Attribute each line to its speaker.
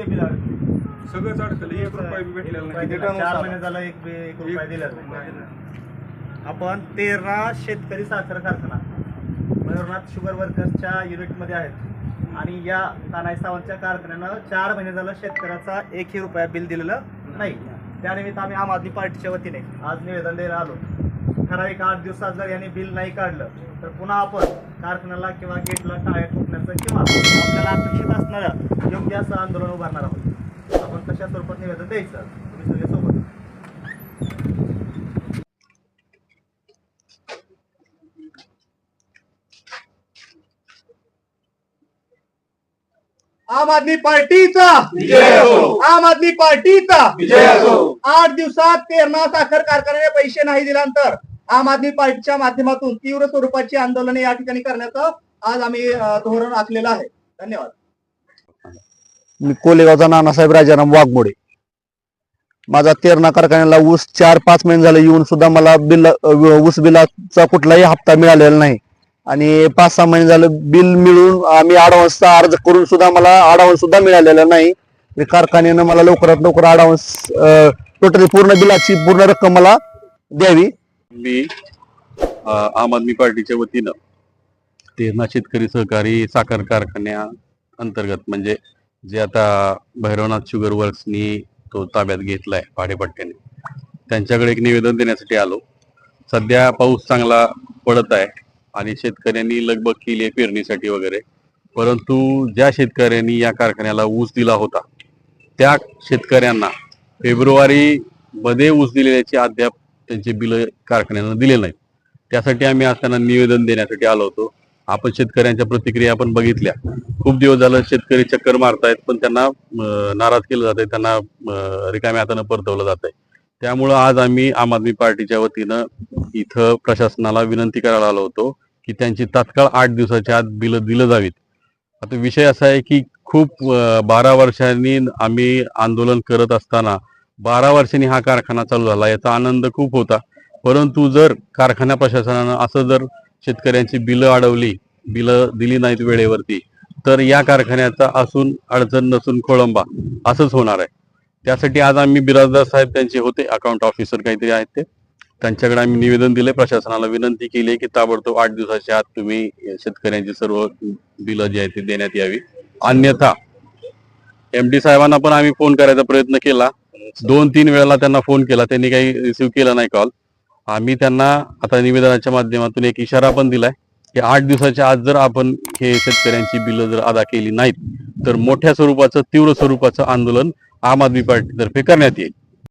Speaker 1: कोणते बिल अडकले
Speaker 2: सगळंच अडकलं एक रुपया बी भेटलेला नाही.
Speaker 1: चार महिने झालं एक रुपया दिला
Speaker 2: नाही.
Speaker 1: आपण तेरणा शेतकरी साखर कारखाना मयूरनाथ शुगर वर्कर्सच्या युनिटमध्ये आहेत. आणि या कानाई सावंतच्या कारखान्यानं चार महिने झालं शेतकऱ्याचा एकही रुपया बिल दिलेलं नाही. त्यानिमित्त आम्ही आम आदमी पार्टीच्या वतीने आज निवेदन द्यायला आलो. ठराविक आठ दिवसात जर यांनी बिल नाही काढलं तर पुन्हा आपण कारखान्याला किंवा गेटला टाळ्या ठोकण्याचं किंवा आपल्याला अपेक्षित असणारं योग्य असं आंदोलन उभारणार आहोत. आपण कशा स्वरूपात निवेदन द्यायचं? तुम्ही सगळे सोबत.
Speaker 3: आम आदमी पार्टीचा. आम आदमी पार्टीचा. आठ दिवसात तेरणा साखर कारखान्याने पैसे नाही दिल्यानंतर आम आदमी पार्टीच्या माध्यमातून तीव्र स्वरूपाची आंदोलने या ठिकाणी करण्याचं आज आम्ही धोरण आखलेलं आहे. धन्यवाद.
Speaker 4: मी कोलेगावचा नानासाहेब राजाराम वाघमोडे. माझा तेरणा कारखान्याला ऊस चार पाच महिने झाले येऊन सुद्धा मला बिल ऊस बिलाचा कुठलाही हप्ता मिळालेला नाही. आणि पाच सहा महिने झालं बिल मिळून आम्ही अडव्हान्सचा अर्ज करून सुद्धा मला अडव्हान्स सुद्धा मिळालेला नाही. कारखान्यानं मला लवकरात लवकर अडव्हान्स टोटली पूर्ण बिलाची पूर्ण रक्कम मला द्यावी.
Speaker 5: मी आम आदमी पार्टीच्या वतीनं तेरणा शेतकरी सहकारी साखर कारखान्या अंतर्गत म्हणजे जे आता भैरवनाथ शुगर वर्क्सनी तो ताब्यात घेतलाय भाडेपट्ट्याने. त्यांच्याकडे एक निवेदन देण्यासाठी आलो. सध्या पाऊस चांगला पडत आहे आणि शेतकऱ्यांनी लगबग केली आहे पेरणीसाठी वगैरे. परंतु ज्या शेतकऱ्यांनी या कारखान्याला ऊस दिला होता त्या शेतकऱ्यांना फेब्रुवारी मध्ये ऊस दिलेल्याची अद्याप त्यांचे बिल कारखान्यानं दिले नाही त्यासाठी आम्ही आज त्यांना निवेदन देण्यासाठी आलो होतो. आपण शेतकऱ्यांच्या प्रतिक्रिया आपण बघितल्या. खूप दिवस झालं शेतकरी चक्कर मारतायत पण त्यांना नाराज केलं जात आहे त्यांना रिकाम्या हातानं परतवलं जात आहे त्यामुळं आज आम्ही आम आदमी पार्टीच्या वतीनं इथं प्रशासनाला विनंती करायला आलो होतो की त्यांची तात्काळ आठ दिवसाच्या आत बिलं दिलं जावीत. आता विषय असा आहे की खूप बारा वर्षांनी आम्ही आंदोलन करत असताना बारा वर्षांनी हा कारखाना चालू झाला याचा आनंद खूप होता. परंतु जर कारखाना प्रशासनानं असं जर शेतकऱ्यांची बिलं अडवली बिलं दिली नाहीत वेळेवरती तर या कारखान्याचा असून अडचण नसून खोळंबा असंच होणार आहे. त्यासाठी आज आम्ही बिराजदार साहेब त्यांचे होते अकाउंट ऑफिसर काहीतरी आहेत ते. त्यांच्याकडे आम्ही निवेदन दिले प्रशासनाला विनंती केली की ताबडतोब आठ दिवसाच्या आत तुम्ही शेतकऱ्यांची सर्व बिलं जी आहेत ती देण्यात यावी. अन्यथा एम डी साहेबांना पण आम्ही फोन करायचा प्रयत्न केला. दोन तीन वेळेला त्यांना फोन केला. त्यांनी काही रिसिव्ह केला नाही कॉल आम्ही त्यांना आता निवेदनाच्या माध्यमातून एक इशारा पण दिलाय की आठ दिवसाच्या आज जर आपण हे शेतकऱ्यांची बिलं जर अदा केली नाहीत तर मोठ्या स्वरूपाचं तीव्र स्वरूपाचं आंदोलन आम आदमी पार्टीतर्फे करण्यात येईल.